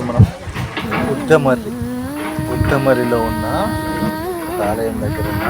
ఇప్పుడు మనం. ఉత్తమర్రి ఉత్తమరిలో ఉన్న ఆలయం దగ్గర ఉన్న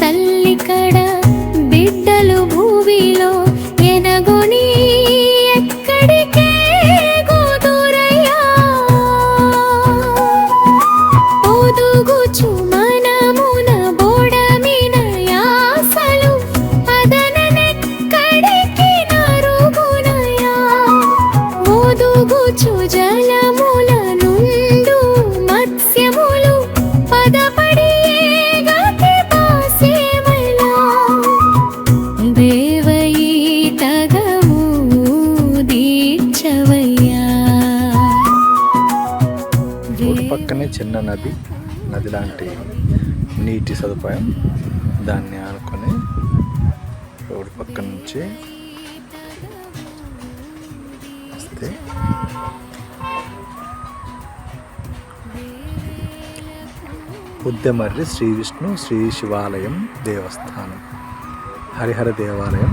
తల్లి కడ పక్కనే చిన్న నది నది లాంటి నీటి సదుపాయం దాన్ని ఆనుకొని రోడ్డు పక్క నుంచి వస్తే ఉద్దెమర్రి శ్రీ విష్ణు శ్రీ శివాలయం దేవస్థానం. హరిహర దేవాలయం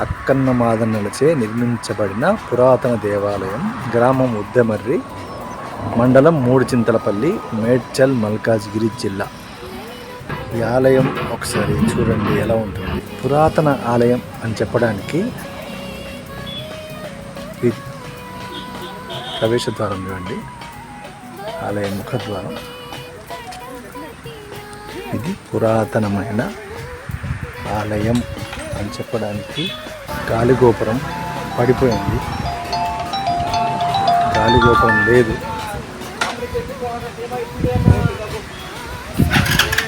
అక్కన్న మాదన్నలచే నిర్మించబడిన పురాతన దేవాలయం గ్రామం ఉద్దెమర్రి మండలం మూడు చింతలపల్లి మేడ్చల్ మల్కాజ్గిరి జిల్లా. ఈ ఆలయం ఒకసారి చూడండి ఎలా ఉంటుంది. పురాతన ఆలయం అని చెప్పడానికి ఈ ప్రవేశ ద్వారం చూడండి. ఆలయ ముఖద్వారం. ఇది పురాతనమైన ఆలయం అని చెప్పడానికి గాలిగోపురం పడిపోయింది. గాలిగోపురం లేదు.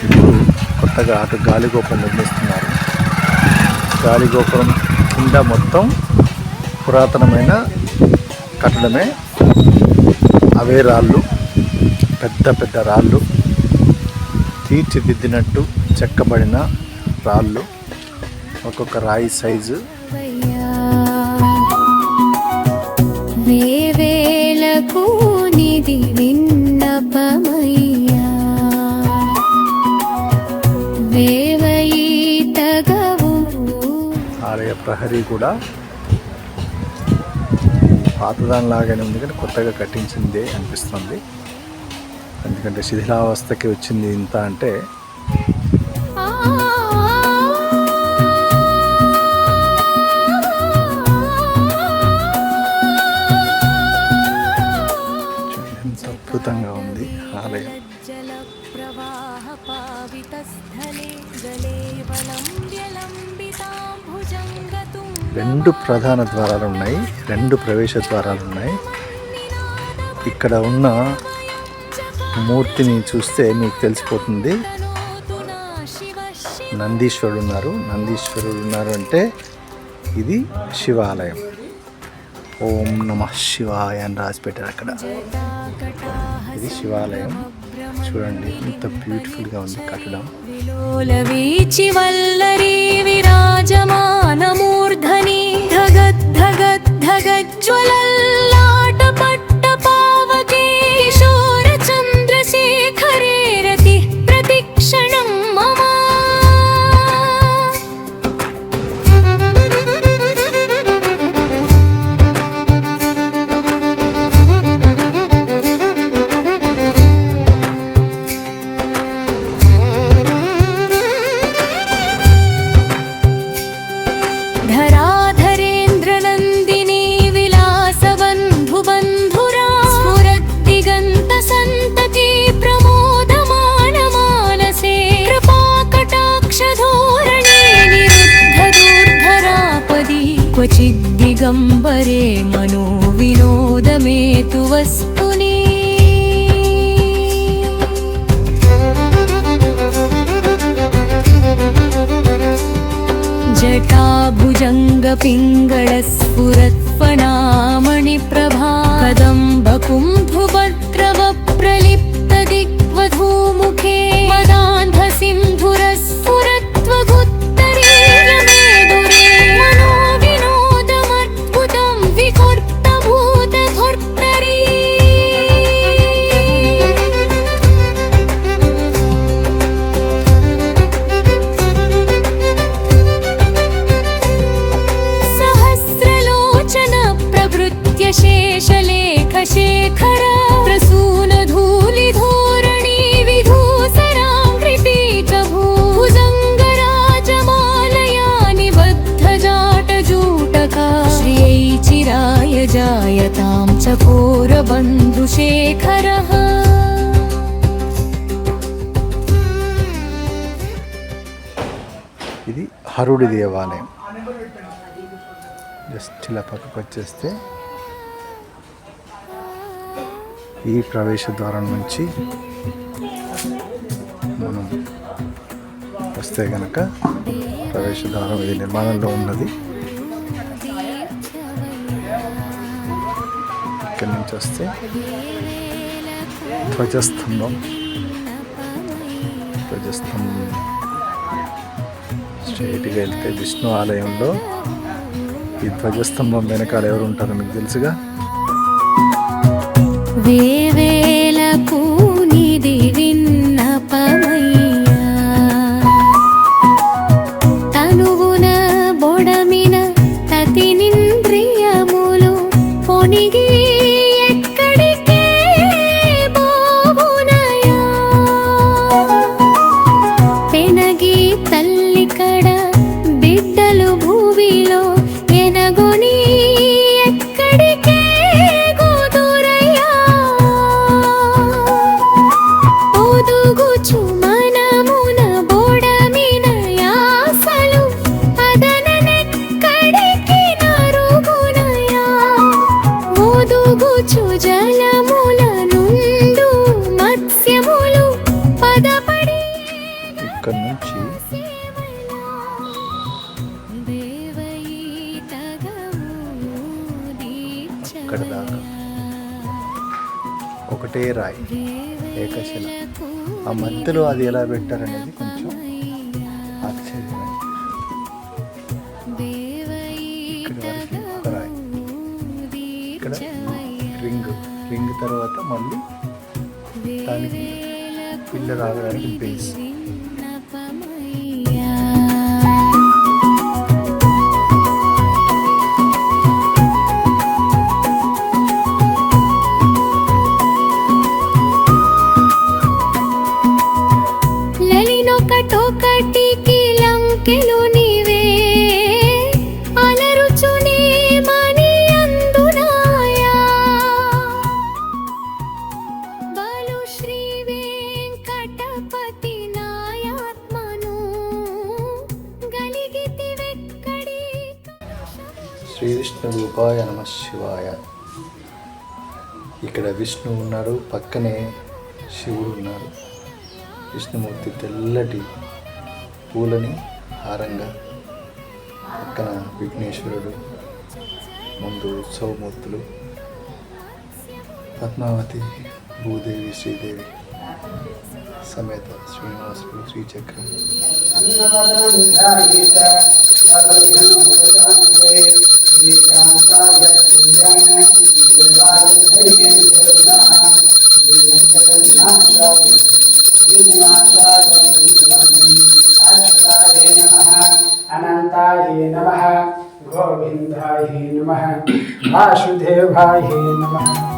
ఇప్పుడు కొత్తగా అటు గాలిగోపురం నిర్మిస్తున్నారు. గాలిగోపురం కింద మొత్తం పురాతనమైన కట్టడమే. అవే రాళ్ళు పెద్ద పెద్ద రాళ్ళు తీర్చిదిద్దినట్టు చెక్కబడిన రాళ్ళు. ఒక్కొక్క రాయి సైజు. వేవేలకు నిధి తగవు ఆలయ ప్రహరీ కూడా పాతదానిలాగానే ఉంది కానీ కొత్తగా కట్టించిందే అనిపిస్తుంది. ఎందుకంటే శిథిలావస్థకి వచ్చింది ఇంత అంటే అద్భుతంగా ఉంది. ఆలయం. రెండు ప్రధాన ద్వారాలు ఉన్నాయి. రెండు ప్రవేశ ద్వారాలు ఉన్నాయి. ఇక్కడ ఉన్న మూర్తిని చూస్తే మీకు తెలిసిపోతుంది. నందీశ్వరుడు ఉన్నారు. నందీశ్వరుడు ఉన్నారు అంటే ఇది శివాలయం. ఓం నమ శివాయ అని రాసి పెట్టారు అక్కడ. ఇది శివాలయం. చూడండి ఎంత బ్యూటిఫుల్గా ఉంది కట్టడం. విలోలవీచి వల్లరీ విరాజమానమూర్ధని ధగద్ధగద్ परे मनो विनोदमे तु वस्तुनि। जटाभुजङ्गपिङ्गळस्फुरत्पणामणिप्रभा कदम्ब चिराय जायतां चकोरबन्धुशेखरः ఇది హరుడి దేవాలయం జస్ట్ ఇలా పక్కకు వచ్చేస్తే ఈ ప్రవేశ ద్వారం నుంచి మనం వస్తే గనక ప్రవేశ ద్వారం ఇది నిర్మాణంలో ఉన్నది ఇక్కడి నుంచి వస్తే ధ్వజస్తంభం. ధ్వజస్తంభం. స్ట్రైట్గా వెళ్తే విష్ణు ఆలయంలో ఈ ధ్వజస్తంభం వెనకాల ఎవరు ఉంటారో మీకు తెలుసుగా? వేవేలకు అక్కడ దాకా ఒకటే రాయి ఏకశిల. ఆ మధ్యలో అది ఎలా పెట్టారనేది కొంచెం ఆశ్చర్యం. ఇక్కడ వరకు ఒక రాయి. ఇక్కడ రింగ్ రింగ్ తర్వాత మళ్ళీ దానికి పిల్ల రావడానికి బేస్. ఒకటొకటికి లంకెలు నీవే. అలరుచునే మని అందునాయా. బలు శ్రీ వెంకటపతి నాయాత్మను గలిగితి వెక్కడి శ్రీ విష్ణు రూపాయ నమ శివాయ. ఇక్కడ విష్ణు ఉన్నారు పక్కనే శివుడు ఉన్నారు. కృష్ణమూర్తి తెల్లటి పూలని హారంగా పక్కన విఘ్నేశ్వరుడు ముందు ఉత్సవమూర్తులు పద్మావతి భూదేవి శ్రీదేవి సమేత శ్రీనివాసుడు శ్రీచక్రం. अनन्ताय नमः। गोविंदाय नमः। वासुदेवाय नमः।